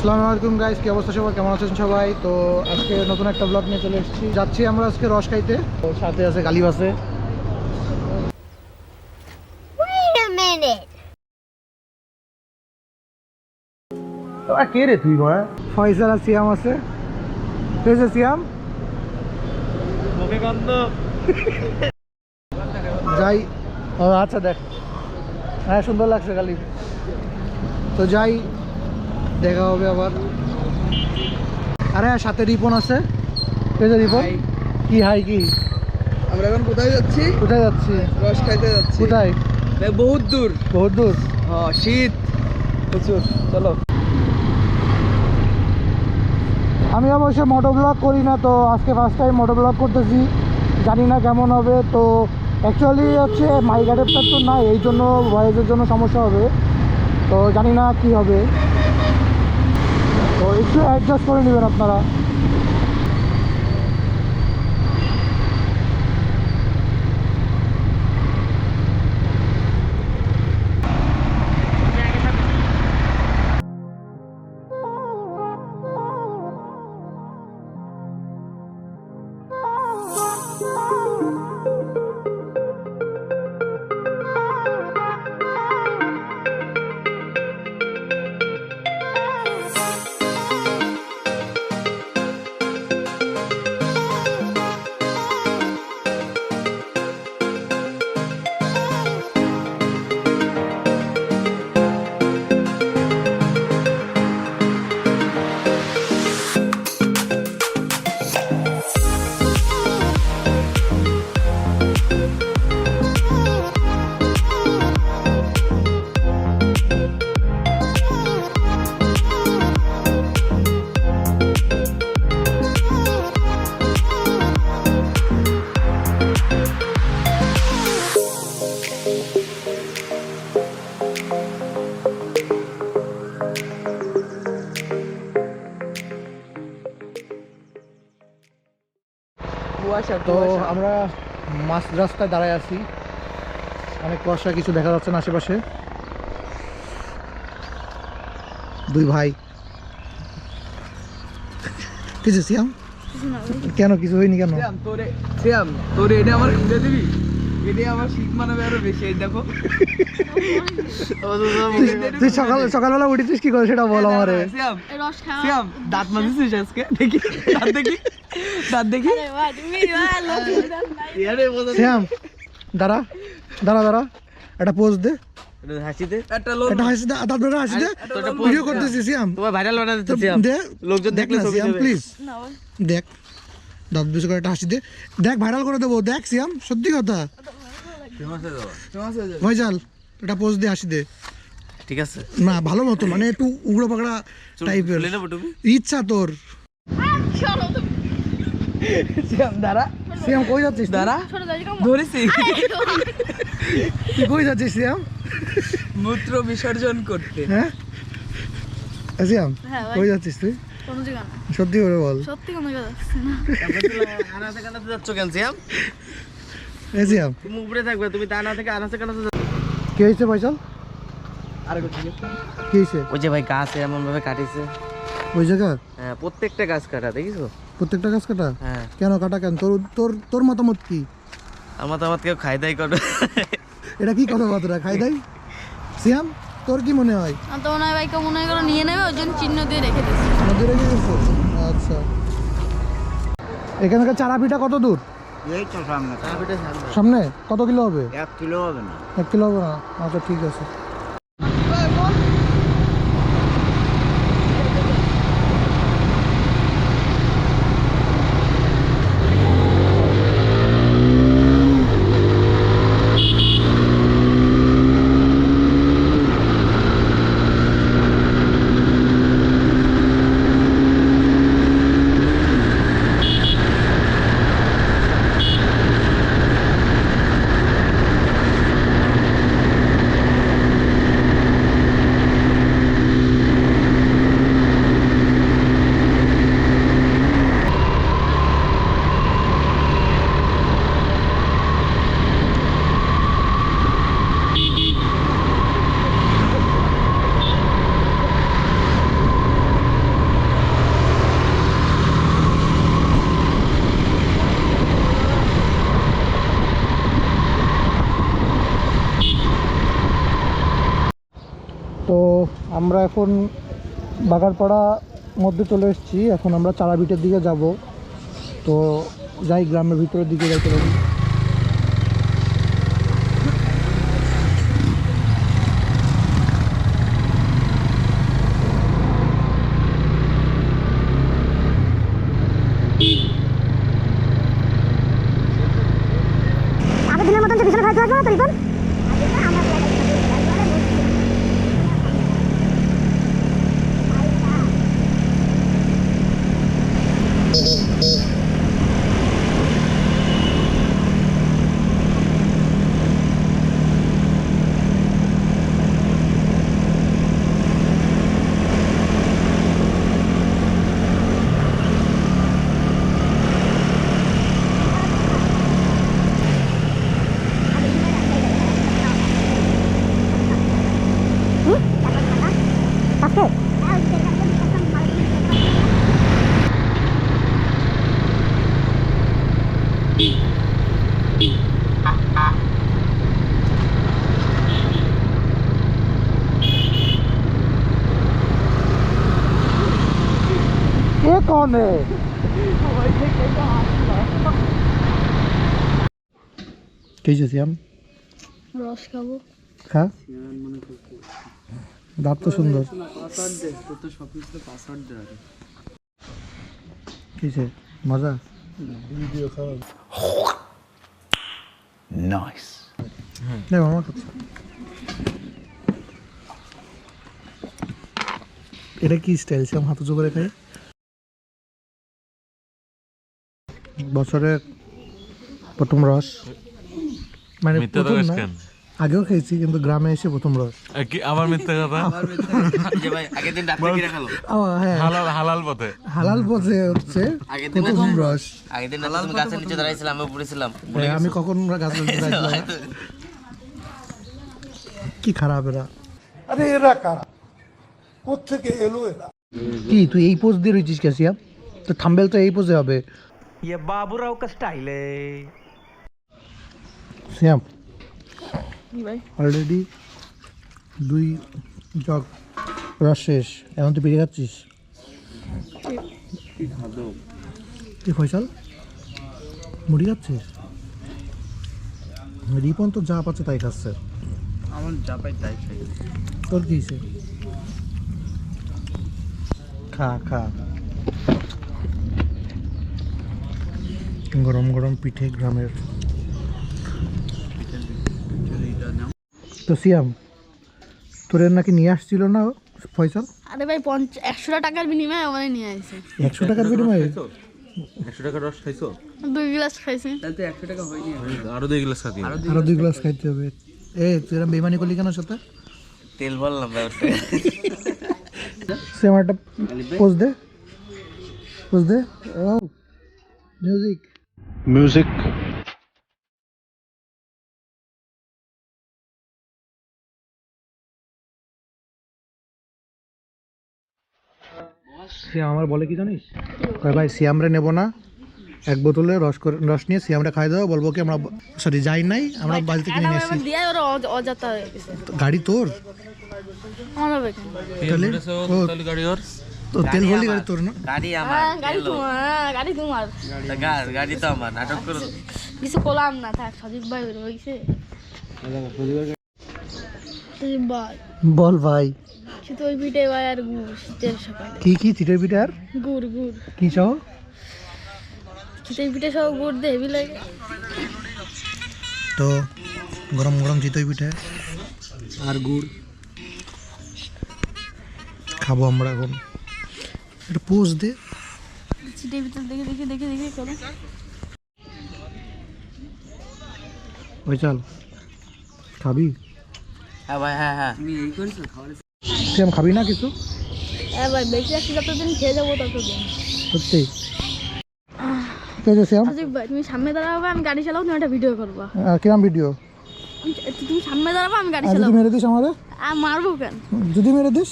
আসসালামু আলাইকুম গাইস কি অবস্থা সবাই কেমন আছেন সবাই? তো আজকে নতুন একটা ব্লগ নিয়ে চলে এসেছি। যাচ্ছি আমরা আজকে রস খাইতে তো সাথে আছে গালিব আছে. কে রে তুই মা ফয়সাল আর সিয়াম আছে। পেয়েছে সিয়াম। যাই। ও আচ্ছা দেখ। হ্যাঁ সুন্দর লাগছে গালিব। তো যাই দেখা হবে আবার। আরে সাথে রিপন আছে। রিপন। কি হাই কি? আমরা এখন কোথায় যাচ্ছি? কোথায় যাচ্ছি? রস খাইতে যাচ্ছি। কোথায়? বহুত দূর। বহুত দূর? হ্যাঁ শীত। প্রচুর। চলো। আমি অবশ্য মোটো ব্লগ করি না তো আজকে ফার্স্ট টাইম মোটো ব্লগ করতেছি। জানি না কেমন হবে তো অ্যাকচুয়ালি হচ্ছে মাইক অ্যাডাপ্টার তো নাই এই জন্য ভয়েসের জন্য সমস্যা হবে। তো জানি না কি হবে। একটু অ্যাডজাস্ট করে নেবেন আপনারা তো আমরা মাছ রাস্তায় দাঁড়ায় আছি। অনেক কুয়াশা কিছু দেখা যাচ্ছে না আশেপাশে। দুই ভাই। কিছু সিয়াম? কেন কিছু হয়নি কেন? তোরে শ্যাম তোরে এটা আমার খুলে দিবি? এটা আমার শীত মানাবে আরও বেশি দেখো। তুই- তুই সকাল সকালবেলা উঠেছিস কি করে? সেটা বল আমারে। দাঁত মাজিস আজকে? দেখি দাঁত দেখি। দাঁত দেখি। শ্যাম দাঁড়া দাঁড়া দাঁড়া একটা পোজ দে। দাঁত বেশি করে একটা হাসি দে দেখ ভাইরাল করে দেবো। দেখ সিয়াম সত্যি কথা। ভাইজাল এটা পোজ দে হাসি দে ঠিক আছে। না ভালো মতো মানে একটু উগ্র পাকড়া টাইপের ইচ্ছা তোর। চলো তুমি। শ্যাম দাঁড়া। কই যাচ্ছিস? দাঁড়া। ধরেছি তুই কই যাচ্ছিস সিয়াম মূত্র বিসর্জন করতে। হ্যাঁ? হ্যাঁ কই যাচ্ছিস তুই। সত্যি করে বল। সত্যি কোনো যাচ্ছে আনাতে কানাতে যাচ্ছ কেন এ তুমি উপরে থাকবে তুমি তা না থেকে আনাতে কানাতে কে হয়েছে ভাইজাল আর কি হয়েছে ওই যে ভাই গাছ এমন ভাবে কাটিছে। ওই জায়গা? হ্যাঁ প্রত্যেকটা গাছ কাটা দেখিছো? প্রত্যেকটা গাছ কাটা? হ্যাঁ। কেন কাটা কেন? তোর তোর তোর মতামত কি? আমার তো আমার কেউ খাই দাই করো এটা কি কথাবার্তা খাই দেয়? সিয়াম তোর কি মনে হয়? আমার তো মনে হয় ভাই কেউ মনে হয় করে নিয়ে নেবে ওই জন্য চিহ্ন দিয়ে রেখে দিচ্ছি নদী রেখে গেছে আচ্ছা। এখানকার চারাপিঠা কত দূর? এই তো সামনে। সামনে? কত কিলো হবে? এক কিলো হবে না। এক কিলো হবে না? আচ্ছা ঠিক আছে। আমরা এখন বাগারপাড়া মধ্যে চলে এসেছি। এখন আমরা চারাবিটের দিকে যাব। তো যাই গ্রামের ভিতরের দিকে যাইতে সামনে। কি হয়েছে আম রস খাব। খা। দাঁত তো সুন্দর। কিসে মজা? ভিডিও খাওয়া নাইস নে মামা খাচ্ছে। এটা কি স্টাইল সে হাতে জোগাড়ে খায়? বছরের প্রথম রস। মানে প্রথম না আগেও খেয়েছি কিন্তু গ্রামে এসে প্রথম রস। এ কি আবার মিথ্যা কথা? যে ভাই আগের দিন রাত্রে কিনে খালো ও, হ্যাঁ। হালাল হালাল পথে। হালাল পথে হচ্ছে আগের দিন প্রথম রস। আগের দিন রাত্রে তুমি গাছের নিচে দাঁড়াইছিলাম আমি পড়েছিলাম হ্যাঁ, আমি কখন গাছ কি খারাপ এরা? আরে এরা কারা? কোথেকে এলো এরা? কি তুই এই পোজ দিয়ে রয়েছিস ক্যাসিয়া তো থাম্বেল তো এই পোজে হবে। ये बाबूराव का स्टाइल है শ্যাম কি ভাই অলরেডি দুই জগ রস শেষ এখন তুই বেরিয়ে যাচ্ছিস কি ফয়সাল মুড়ি খাচ্ছিস রিপন তো যা পাচ্ছে তাই খাচ্ছে আমার যা পাই তাই খাই তোর কি হয়েছে খা খা গরম গরম পিঠে গ্রামের। তো সিয়াম তোর নাকি নিয়ে আসছিল না ফয়সাল? আরে ভাই পঞ্চ একশো টাকার বিনিময়ে আমার নিয়ে আসছে একশো টাকার বিনিময়ে? একশো টাকা রস খাইছো? দুই গ্লাস খাইছি। তাহলে একশো টাকা হয়নি আরও দুই গ্লাস খাতি আরও দুই গ্লাস খাইতে হবে। এ তুই বেমানি করলি কেন সাথে? তেল বললাম ব্যবসায় সেম একটা পোজ দে। পোজ দে। ও মিউজিক মিউজিক সিয়াম আমার বলে কি জানিস? কয় ভাই সিয়ামরে নেব না। এক বোতলে রস করে রস নিয়ে সিয়ামরে খাই দেবো বলব কি আমরা সরি যাই নাই আমরা বাড়িতে কিনে নিয়ে এসেছি। দিয়ে ওরা অজ- অযথা গেছে। গাড়ি তোর? ও। তাহলে গাড়ি ওর। তো তেল ভরলি গাড়ি তোর না? গাড়ি আমার গাড়ি তোমার গাড়ি তোমার। গাড়ি তো আমার নাটক করো। কিছু করলাম না থাক সজীব ভাই বের বল ভাই। চিতই পিঠে ভাই আর গুড় শীতের সকালে। কি কি চিটের পিঠে আর? গুড় গুড়। কি চাও চিতই পিঠে সব গুড় হেভি লাগে। তো গরম গরম চিতই পিঠে আর গুড়। খাব আমরা এখন। একটা পোজ দে দেখে দেখে দেখে দেখে করো ওই চল খাবি হ্যাঁ ভাই হ্যাঁ হ্যাঁ। তুমি এই করেছ? খাবার খাবি না কিছু? হ্যাঁ ভাই বেশি আসছি যতদিন খেয়ে যাব ততদিন। সত্যি? তুমি সামনে দাঁড়াবে আমি গাড়ি চালাবো তুমি একটা ভিডিও করবা। কিরম ভিডিও তুমি সামনে দাঁড়াবো আমি গাড়ি চালাবো। মেরে দিস মারবো কেন? যদি মেরে দিস।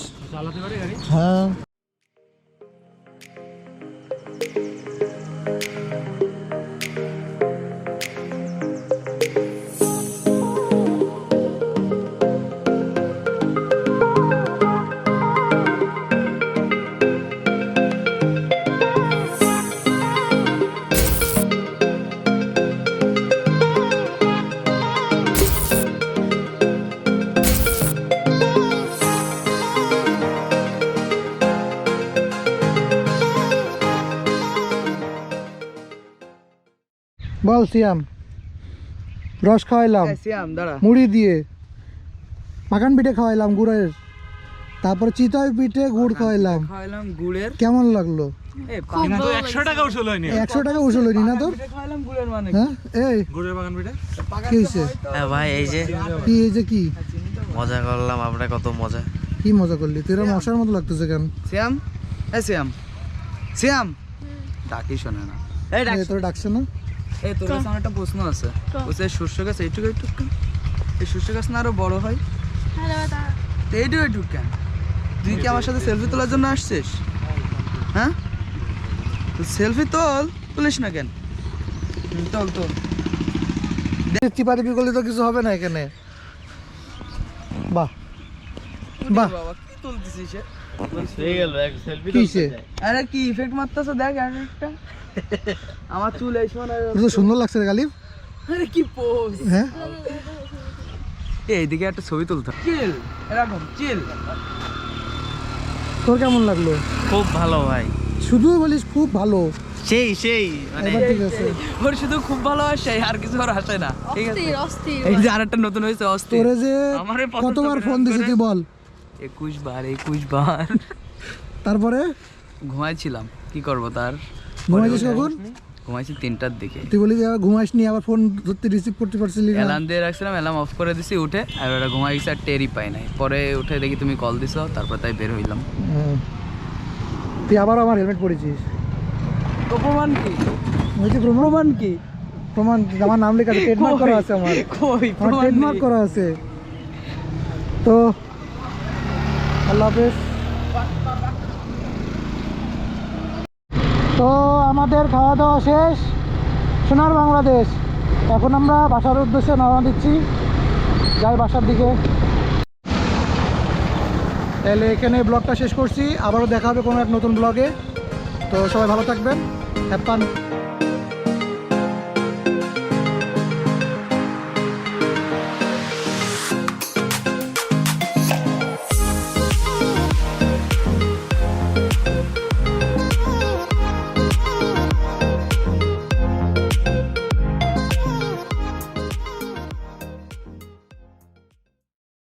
হ্যাঁ। সিয়াম। রস খাওয়াইলাম। সিয়াম দাঁড়া। মুড়ি দিয়ে। মাখান পিঠে খাওয়াইলাম গুড়ের। তারপর চিতই পিঠে গুড় খাওয়াইলাম। খাওয়াইলাম গুড়ের। কেমন লাগল? একশো টাকা উসুল হয়নি। একশো টাকা উসুল হয়নি না তোর? পিঠে খাওয়াইলাম গুড়ের মানে হ্যাঁ? এই। গুড়ের বাগান পিঠে? কি হয়েছে? হ্যাঁ ভাই এই যে কি এই যে কি? মজা করলাম আমরা কত মজা। কি মজা করলি? তুই এরকম মশার মতো লাগতেছে কেন? সিয়াম? এ সিয়াম। সিয়াম? ডাকি শোনে না। এই ডাকছে না? এই তোর কাছে আমার একটা প্রশ্ন আছে। বলছে শস্য গাছ এইটুকু এইটুকু এই শস্য গাছ না আরও বড় হয়? এইটুকু এইটুকু কেন? তুই কি আমার সাথে সেলফি তোলার জন্য আসছিস? হ্যাঁ? সেলফি তোল তুলিস না কেন? তোল তোল। চিপাটিপি করলে তো কিছু হবে না এখানে। বাহ বাহ। বাবা কি তুলতেছিস হয়ে গেল এক সেলফি কিসে? আরে কি ইফেক্ট মারতেছে দেখ একটা। আমার চুল এই সময় তোর সুন্দর লাগছে রে গালিব। আরে কি পোজ হ্যাঁ? এইদিকে একটা ছবি তুলতে। চিল এরকম চিল তোর কেমন লাগল? খুব ভালো ভাই। শুধু বলিস খুব ভালো। সেই সেই মানে ওর শুধু খুব ভালো আসে আর কিছু ওর আসে না ঠিক আছে? অস্থির অস্থির। এই যে আরেকটা নতুন হয়েছে অস্থির। তোরে যে আমারে কতবার ফোন দিছে তুই বল। একুশ বার একুশ বার। তারপরে? ঘুমাইছিলাম। কি করব তার? ঘুমাইছিস কখন? ঘুমাইছি তিনটার দিকে। তুই বলি যে আবার ঘুমাইস নি আবার ফোন ধরতে রিসিভ করতে পারছিলি না। অ্যালার্ম দিয়ে রাখছিলাম অ্যালার্ম অফ করে দিছি উঠে আর ওরা ঘুমাই গেছে আর টেরই পাই নাই। পরে উঠে দেখি তুমি কল দিছো তারপর তাই বের হইলাম। তুই আবার আমার হেলমেট পরেছিস প্রমাণ কি? যে প্রমাণ কি? প্রমাণ আমার নাম লেখা ট্রেডমার্ক করা আছে আমার। কই? ট্রেডমার্ক করা আছে। তো তো আমাদের খাওয়া দাওয়া শেষ। সোনার বাংলাদেশ। এখন আমরা বাসার উদ্দেশ্যে রওনা দিচ্ছি। যাই বাসার দিকে। তাহলে এখানে ব্লগটা শেষ করছি। আবারও দেখা হবে কোনো এক নতুন ব্লগে। তো সবাই ভালো থাকবেন। Have fun